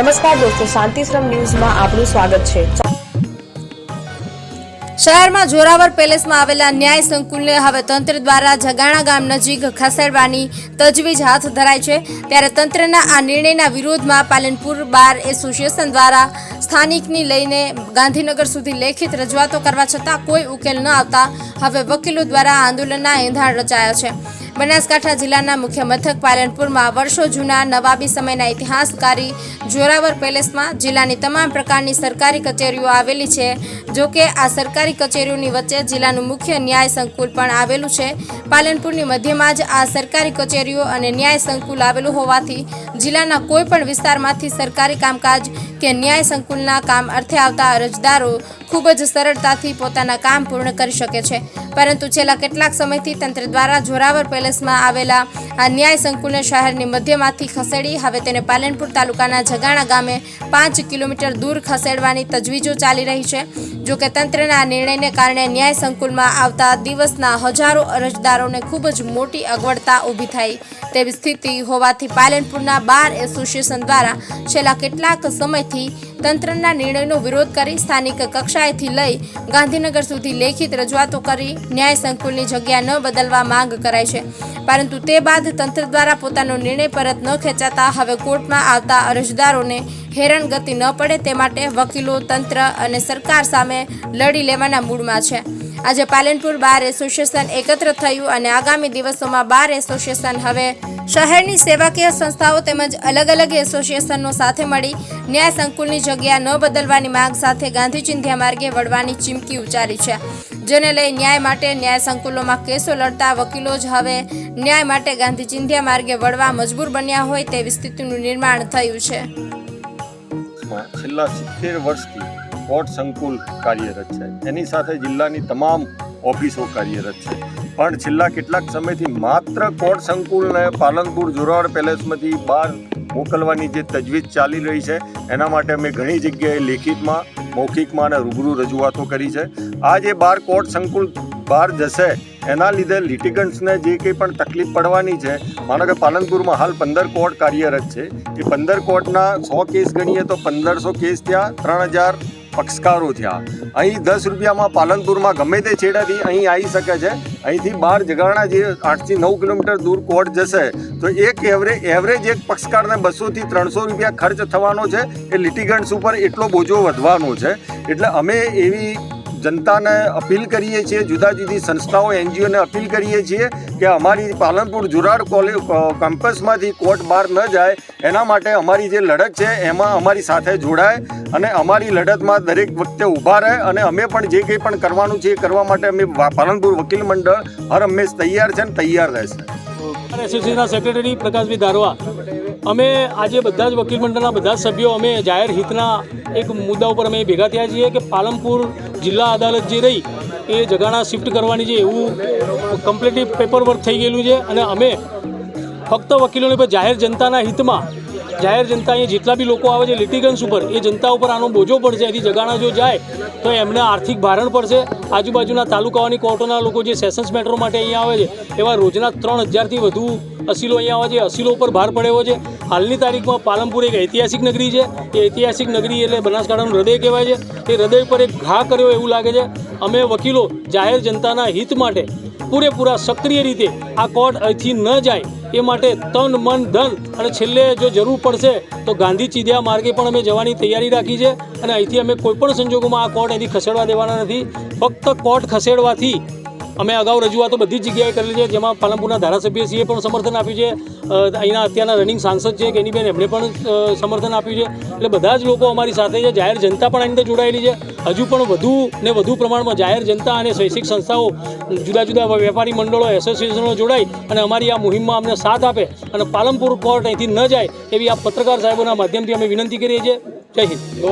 નમસ્કાર દોસ્તો, શાંતિશ્રમ ન્યૂઝમાં આપનું સ્વાગત છે. શહેરમાં જોરાવર પેલેસમાં આવેલા ન્યાય સંકુલને હવે તંત્ર દ્વારા જગાણા ગામ નજીક ખસેડવાની તજવીજ હાથ ધરાઈ છે. ત્યારે તંત્રના આ નિર્ણયના વિરોધમાં પાલનપુર બાર એસોસિએશન દ્વારા સ્થાનિકની લઈને ગાંધીનગર સુધી લેખિત રજૂઆતો કરવા છતાં કોઈ ઉકેલ ન આવતા હવે વકીલો દ્વારા આંદોલનના એંધાણ રચાયા છે. બનાસકાંઠા જિલ્લાના મુખ્ય મથક પાલનપુરમાં વર્ષો જૂના નવાબી સમયના ઇતિહાસકારી જોરાવર પેલેસમાં જિલ્લાની તમામ પ્રકારની સરકારી કચેરીઓ આવેલી છે. જો કે આ સરકારી કચેરીઓની વચ્ચે જિલ્લાનું મુખ્ય ન્યાય સંકુલ પણ આવેલું છે. પાલનપુરની મધ્યમાં જ આ સરકારી કચેરીઓ અને ન્યાય સંકુલ આવેલું હોવાથી જિલ્લાના કોઈપણ વિસ્તારમાંથી સરકારી કામકાજ કે ન્યાય સંકુલના કામ અર્થે આવતા અરજદારો ખૂબ જ સરળતાથી પોતાના કામ પૂર્ણ કરી શકે છે. પરંતુ છેલ્લા કેટલાક સમયથી તંત્ર દ્વારા જોરાવર પેલેસમાં આવેલા આ ન્યાય સંકુલને શહેરની મધ્યમાંથી ખસેડી, હવે તેને પાલનપુર તાલુકાના જગાણા ગામે પાંચ કિલોમીટર દૂર ખસેડવાની તજવીજો ચાલી રહી છે. જો કે તંત્રના નિર્ણયને કારણે ન્યાય સંકુલમાં આવતા દિવસના હજારો અરજદારોને ખૂબ જ મોટી અગવડતા ઊભી થઈ. તેવી સ્થિતિ હોવાથી પાલનપુરના બાર એસોસિએશન દ્વારા છેલ્લા કેટલાક સમયથી તંત્રના નિર્ણયનો વિરોધ કરી સ્થાનિક કક્ષાએથી લઈ ગાંધીનગર સુધી લેખિત રજૂઆતો કરી ન્યાય સંકુલની જગ્યા ન બદલવા માંગ કરાઈ છે. પરંતુ તે બાદ તંત્ર દ્વારા પોતાનો નિર્ણય પરત ન ખેંચાતા હવે કોર્ટમાં આવતા અરજદારોને હેરાનગતિ ન પડે તે માટે વકીલો, તંત્ર અને સરકાર સામે લડી લેવાના મૂડમાં છે. આજે પાલનપુર બાર એસોસિએશન એકત્ર થયું અને આગામી દિવસોમાં બાર એસોસિએશન હવે શહેરની સેવાકીય સંસ્થાઓ તેમજ અલગ અલગ એસોસિએશનો સાથે મળી ન્યાય સંકુલની જગ્યા ન બદલવાની માંગ સાથે ગાંધી ચિંધ્યા માર્ગે વળવાની ચીમકી ઉચ્ચારી છે. જેને લઈ ન્યાય માટે ન્યાય સંકુલોમાં કેસો લડતા વકીલો જ હવે ન્યાય માટે ગાંધી ચિંધ્યા માર્ગે વળવા મજબૂર બન્યા હોય તેવી સ્થિતિનું નિર્માણ થયું છે. છેલ્લા સિત્તેર વર્ષથી કોર્ટ સંકુલ કાર્યરત છે. એની સાથે જિલ્લાની તમામ ઓફિસો કાર્યરત છે. પણ છેલ્લા કેટલાક સમયથી માત્ર કોર્ટ સંકુલને પાલનપુર જોરાવડ પેલેસમાંથી બહાર મોકલવાની જે તજવીજ ચાલી રહી છે, એના માટે અમે ઘણી જગ્યાએ લેખિતમાં, મૌખિકમાં અને રૂબરૂ રજૂઆતો કરી છે. આ જે બાર કોર્ટ સંકુલ બહાર જશે, એના લીધે લિટિગન્ટ્સને જે કંઈ પણ તકલીફ પડવાની છે, માનો કે પાલનપુરમાં હાલ પંદર કોર્ટ કાર્યરત છે. એ પંદર કોર્ટના સો કેસ ગણીએ તો પંદરસો કેસ ત્યાં ત્રણ હજાર પક્ષકારો થયા. અહીં દસ રૂપિયામાં પાલનપુરમાં ગમે તે છેડાથી અહીં આવી શકે છે. અહીંથી બાર જગાણા જે આઠથી નવ કિલોમીટર દૂર કોર્ટ જશે, તો એક એવરેજ એવરેજ એક પક્ષકારને બસોથી ત્રણસો રૂપિયા ખર્ચ થવાનો છે. એ લિટિગન્ટ્સ ઉપર એટલો બોજો વધવાનો છે. એટલે અમે એવી જનતાને અપીલ કરીએ છીએ, જુદા જુદી સંસ્થાઓ, એનજીઓને અપીલ કરીએ છીએ કે અમારી પાલનપુર જુરાડ કોલેજ કેમ્પસમાંથી કોર્ટ બહાર ન જાય, એના માટે અમારી જે લડત છે, એમાં અમારી સાથે જોડાય અને અમારી લડતમાં દરેક વખતે ઊભા રહે અને અમે પણ જે કંઈ પણ કરવાનું છે એ કરવા માટે અમે પાલનપુર વકીલ મંડળ હર હંમેશ તૈયાર છે અને તૈયાર રહેશે. એસોસિએશનના સેક્રેટરી પ્રકાશભાઈ ધારવા. અમે આજે બધા જ વકીલ મંડળના બધા સભ્યો અમે જાહેર હિતના એક મુદ્દા ઉપર અમે ભેગા થયા છીએ કે પાલનપુર જિલ્લા અદાલત જે રહી, એ જગાણા શિફ્ટ કરવાની છે એવું કમ્પ્લીટલી પેપર વર્ક થઈ ગયેલું છે અને અમે ફક્ત વકીલોને પર જાહેર જનતાના હિતમાં જાહેર જનતા અહીંયા જેટલા બી લોકો આવે છે લિટિગન્સ ઉપર, એ જનતા ઉપર આનો બોજો પડશે, એથી જગાણા જો જાય, તો એમને આર્થિક ભારણ પડશે. આજુબાજુના તાલુકાઓની કોર્ટોના લોકો જે સેશન્સ મેટ્રો માટે અહીંયા આવે છે, એવા રોજના ત્રણ હજારથી વધુ અસીલો અહીંયા આવે છે અસીલો ઉપર ભાર પડ્યો છે. હાલની તારીખમાં પાલનપુર એક ઐતિહાસિક નગરી છે. એ ઐતિહાસિક નગરી એટલે બનાસકાંઠાનું હૃદય કહેવાય છે. એ હૃદય પર એક ઘા કર્યો એવું લાગે છે. અમે વકીલો જાહેર જનતાના હિત માટે પૂરેપૂરા સક્રિય રીતે આ કોર્ટ અહીંથી ન જાય એ માટે તન, મન, ધન અને છેલ્લે જો જરૂર પડશે તો ગાંધી ચીદ્યા માર્ગે પણ અમે જવાની તૈયારી રાખી છે અને અહીંથી અમે કોઈપણ સંજોગોમાં આ કોર્ટ અહીંથી ખસેડવા દેવાના નથી. ફક્ત કોર્ટ ખસેડવાથી અમે અગાઉ રજૂઆતો બધી જ જગ્યાએ કરેલી છે, જેમાં પાલનપુરના ધારાસભ્યશ્રીએ પણ સમર્થન આપ્યું છે. અહીંના અત્યારના રનિંગ સાંસદ છે, કેનીબેન એમણે પણ સમર્થન આપ્યું છે. એટલે બધા જ લોકો અમારી સાથે છે, જાહેર જનતા પણ આની અંદર જોડાયેલી છે. હજુ પણ વધુ ને વધુ પ્રમાણમાં જાહેર જનતા અને શૈક્ષિક સંસ્થાઓ, જુદા જુદા વેપારી મંડળો, એસોસિએશનો જોડાય અને અમારી આ મુહિમમાં અમને સાથ આપે અને પાલનપુર કોર્ટ અહીંથી ન જાય એવી આ પત્રકાર સાહેબોના માધ્યમથી અમે વિનંતી કરીએ છીએ. જય હિન્દ.